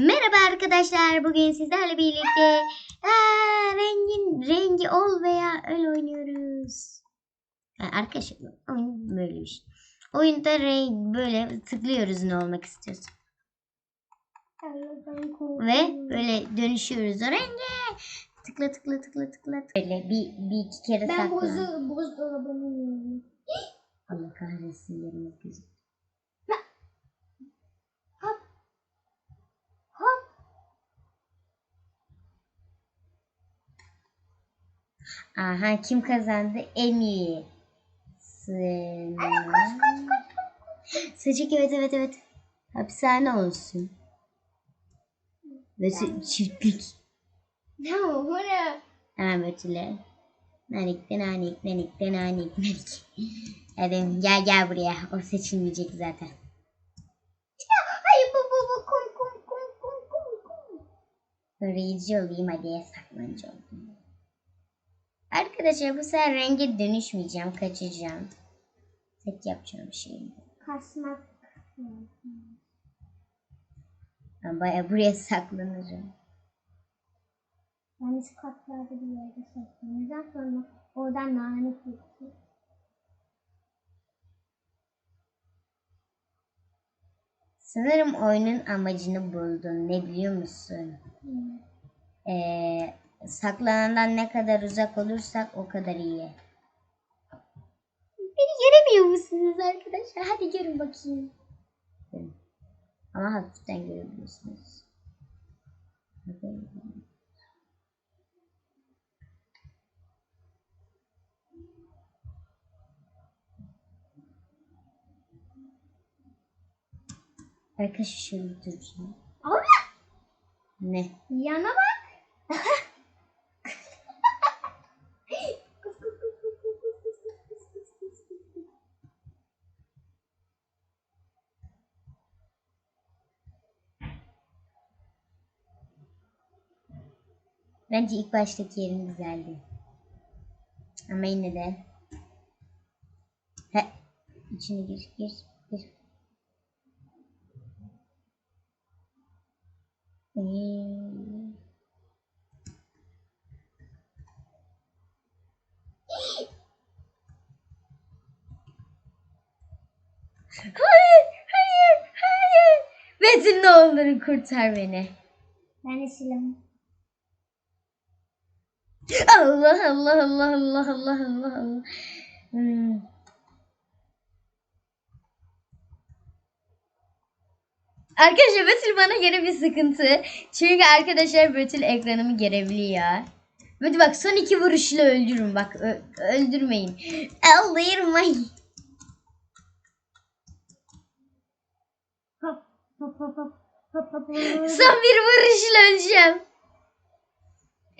Merhaba arkadaşlar. Bugün sizlerle birlikte aa, rengin rengi ol veya öl oynuyoruz. Yani arkadaşlar oyun böyle bir şey. Oyunda renk böyle tıklıyoruz ne olmak istiyorsun. Ve böyle dönüşüyoruz o renge. Tıkla tıkla tıkla tıkla. Böyle bir, bir iki kere Ben sakla. bozu, buzdolabını yiyorum. Allah kahretsin yerimiz gözü. Aha kim kazandı? En iyi. Sın. Sıcak evet evet evet. Hapishane olsun. Ve çiftlik. Ya bu ne? Ha Betül'e. Nanik de nanik nanik de nanik nanik. Hadi gel gel buraya. O seçilmeyecek zaten. Hayır bu bu bu kum kum kum kum kum. Koruyucu olayım hadi saklancı olayım. Arkadaşlar bu sefer renge dönüşmeyeceğim. Kaçacağım. Tek yapacağım şey. Kasmak. Ben baya buraya saklanırım. Yani şu katlarda bir yerde saklanacağım sonra oradan nane çıktı. Sanırım oyunun amacını buldun. Ne biliyor musun? Ee, saklanandan ne kadar uzak olursak o kadar iyi. Beni göremiyor musunuz arkadaşlar? Hadi görün bakayım. Ama hafiften görebiliyorsunuz. Arkadaşlar şöyle duracağım. Abi Ne? yana bak. Bence ilk baştaki yerim güzeldi. Ama yine de. He. İçine gir, gir, gir. Ee, Hayır, hayır, hayır. Betül ne olur kurtar beni. Ben de. Allah Allah Allah Allah Allah Allah Allah. Hmm. Arkadaşlar Betül bana göre bir sıkıntı. Çünkü arkadaşlar Betül ekranımı görebiliyor. Betül bak son iki vuruşla öldürün bak öldürmeyin. Öldürmeyin. Son bir vuruşla öleceğim.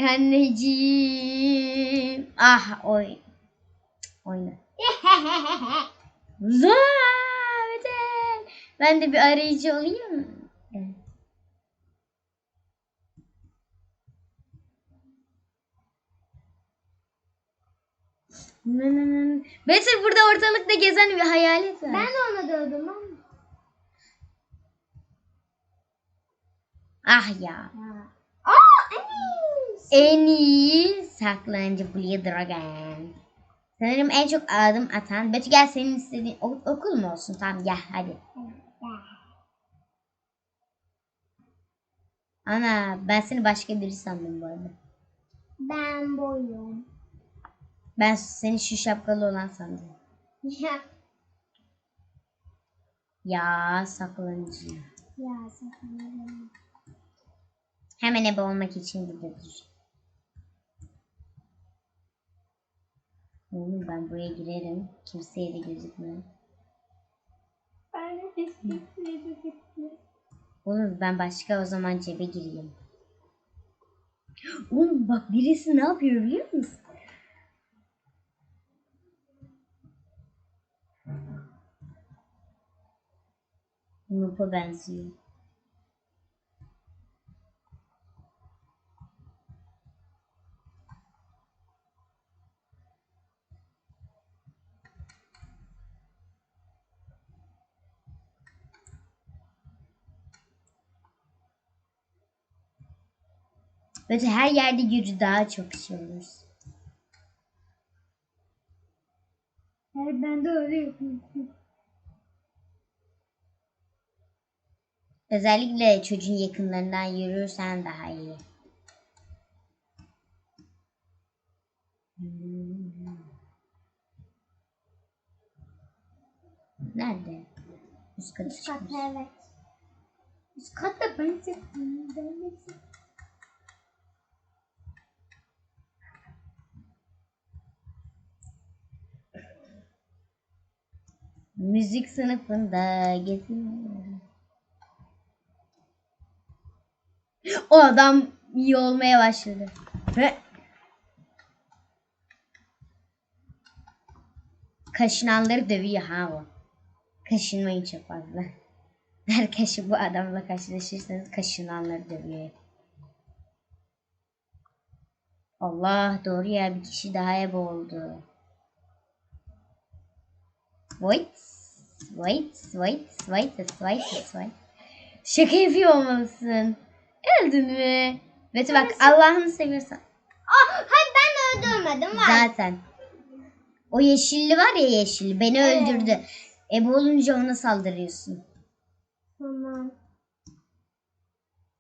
Anneciğim. Ah oy. Oyna. Güzel. Ben de bir arayıcı olayım mı? Evet. Betül burada ortalıkta gezen bir hayalet var. ben de ona dövdüm ama. Ah ya. Ya. En iyi saklancı Blue Dragon. Sanırım en çok adım atan. Betül gel senin istediğin okul mu olsun? Tamam gel hadi. Ana ben seni başka biri sandım bu arada. Ben boyum. Ben seni şu şapkalı olan sandım. Ya. Ya saklancı. Ya sakın. Hemen ebe olmak için burada Oğlum ben buraya girerim. Kimseye de gözükmüyor. Ben de teşekkür ederim. Oğlum ben başka o zaman cebe gireyim. Oğlum bak birisi ne yapıyor biliyor musun? Noob'a benziyor. Böyle her yerde yürü daha çok şey olur. Evet ben de öyle yapıyorum. Özellikle çocuğun yakınlarından yürürsen daha iyi. Nerede? Üst katı Üst kat evet. Üst kat da ben çektim. Ben de Müzik sınıfında geziyorum. O adam iyi olmaya başladı. Hı. Kaşınanları dövüyor ha o. Kaşınmayın çok fazla. Arkadaşlar bu adamla karşılaşırsanız kaşınanları dövüyor. Allah doğru ya bir kişi daha ebe oldu. Wait. Wait. Wait. Wait. Wait. Wait. Şaka yapıyor olmalısın. Öldün mü? Betül bak Allah'ını seviyorsan. Aa, hayır ben öldürmedim var. Zaten. O yeşilli var ya yeşilli. Beni Evet. öldürdü. Ebe olunca ona saldırıyorsun. Tamam.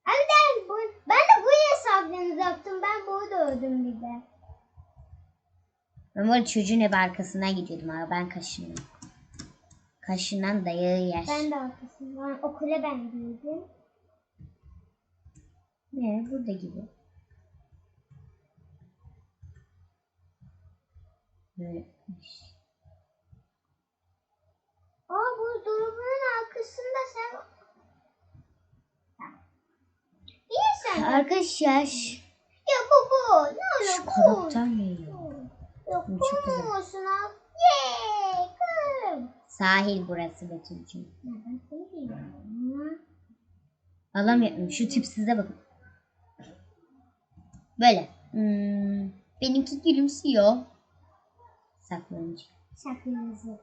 Abi de bu, ben de bu hesaplayacaktım. Ben burada öldüm bir de. Ben bu çocuğun hep arkasından gidiyordum abi. Ben kaşındım. Kaşınan dayağı yer. Ben de arkasından. Okula ben girdim. Ne? Burada gibi. Böyle. Aa bu dolabın arkasında sen... İyi sen. Arkadaşlar. Ya bu bu. Ne Şu olur bu. karakter ne ya? Yok Bu çok bu güzel. olsun al. Kızım. Sahil burası Betül'cüğüm. Ben. Alamıyorum. Şu tipsize bakın. Böyle. Hmm, benimki gülümsüyor. Saklanıcı. Şaklınızı.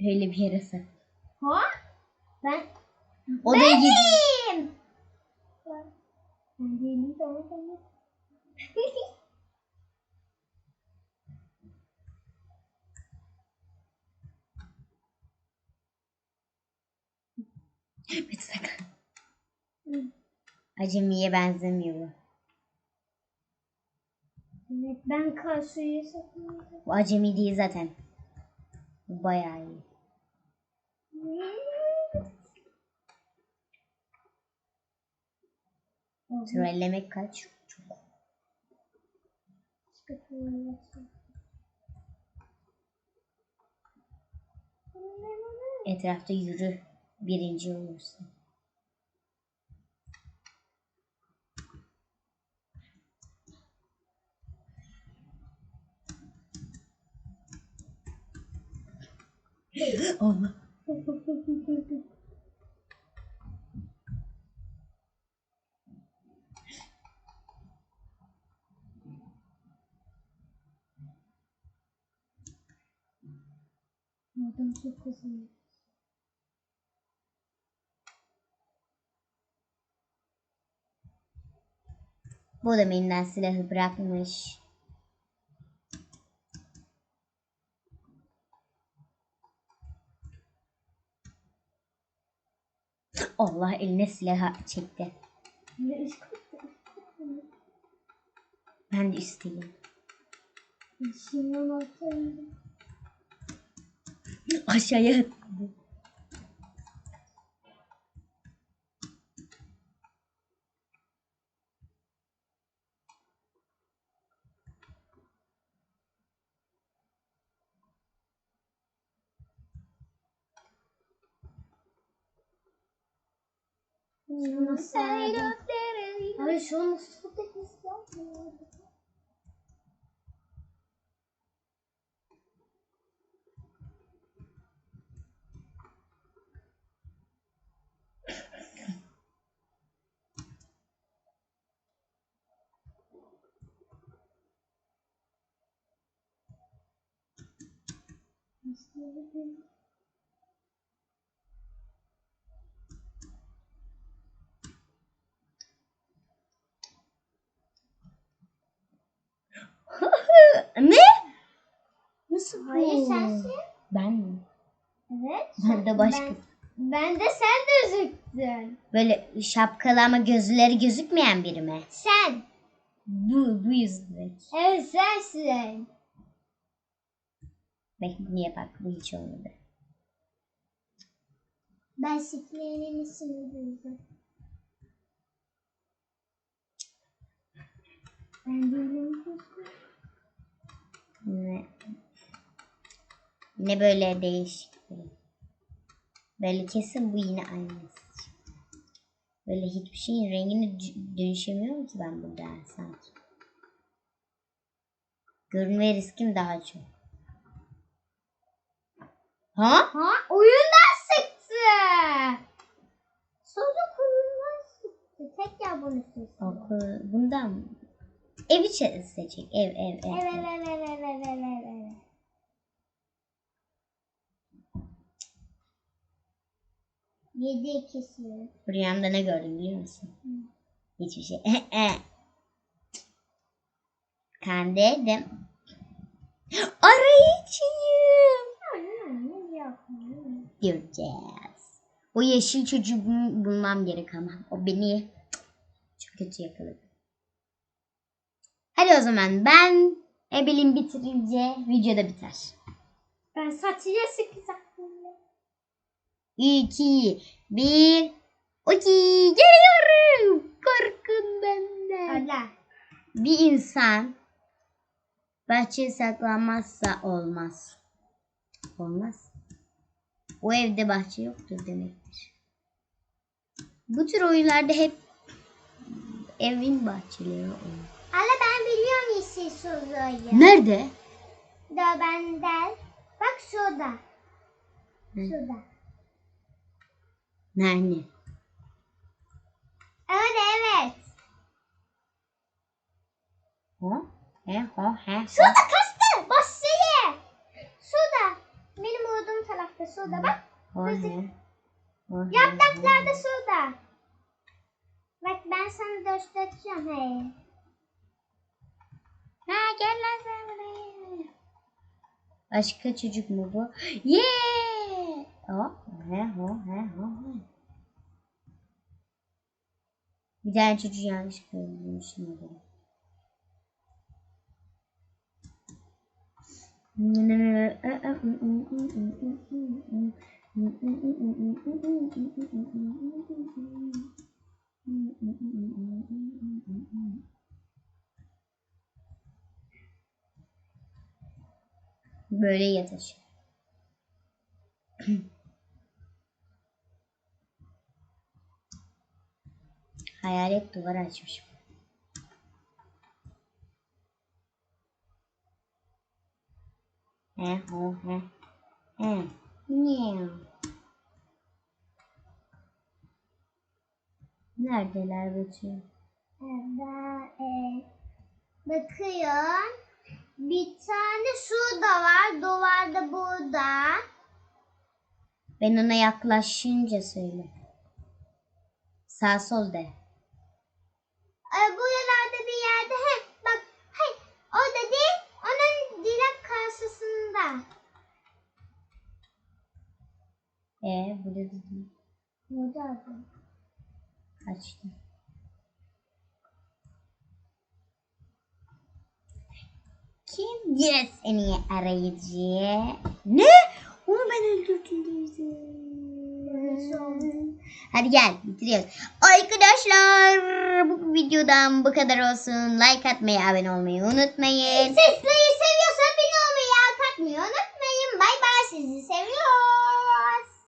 Öyle bir yere sak. Ha? Ben O da gizli. değilim. Ben değilim Bir sakın. Acemiye benzemiyor bu. Evet ben karşıya saklanıyorum. Bu acemi değil zaten. Bu bayağı iyi. Trollemek kaç? Çok. Etrafta yürü. Birinci olursun. Allah. Adam çok güzel. Benden silahı bırakmış. Allah eline silahı çekti. Ben de atayım. Aşağıya atladı. Bunu nasıl. Hayır sensin. Ben mi? Evet. Ben de başka. Ben, ben de sen gözüktün. Böyle şapkalı ama gözleri gözükmeyen biri mi? Sen. Bu, bu yüzden. Evet sensin. Bak niye bak bu hiç olmadı. Ben Sifle'nin ismini duydum. Ben değilim. Ne, ne böyle değişik. Böyle kesin bu yine aynısı. Böyle hiçbir şeyin rengini dö- dönüşemiyorum ki ben burada sanki. Görünme riskim daha çok. Ha? Ha? Oyundan sıktı. Çocuk oyundan sıktı. Tekrar bunu sıktı. Oku, bundan mı? Ev içi seçecek. Ev, ev, ev. Evet evet evet evet evet evet. evet. Yedi ikisi. Rüyamda ne gördüm biliyor musun? Hiçbir şey. Arayıcıyım. Hmm, Yok. hmm. Göreceğiz. O yeşil çocuğu bul- bulmam gerek ama. O beni çok kötü yakaladı. Hadi o zaman ben Ebel'in bitirince videoda biter. Ben saçıya sıkacaktım. 2, 1, Okey geliyorum. Korkun benden. Hala. Bir insan bahçeye saklanmazsa olmaz. Olmaz. O evde bahçe yoktur demektir. Bu tür oyunlarda hep evin bahçeleri olur. Hala ben biliyorum yeşil soruyu. Nerede? Da benden. Bak şurada. Ne? Şurada. Nerede? Evet evet. Ho? He ho he ho. Şurada kastı. Bahçeye. Şurada. Benim olduğum tarafta şurada bak. Ho he. Ho he, Yapraklar da şurada. Bak ben sana göstereceğim. Hey. Ha gel lan sen buraya. Başka çocuk mu bu? Yeah! He ho he ho he. Bir tane çocuğu yanlış görmüşüm orada. Böyle yatış. Hayalet duvar açmış. He ho he. He. Miau. Neredeler bütün? Ben e, bakıyorum. Bir tane şurada var. Duvarda burada. Ben ona yaklaşınca söyle. Sağ sol de. E, buralarda bir yerde. He, bak. He, orada değil. Onun direkt karşısında. E da değil. Burada. Kaçtı. Kim? Yes en iyi arayıcı. Ne? Onu ben öldürdüm. Hadi gel bitiriyoruz. Arkadaşlar bu videodan bu kadar olsun. Like atmayı, abone olmayı unutmayın. Sesleri seviyorsa beni olmayı katmayı unutmayın. Bay bay sizi seviyorum.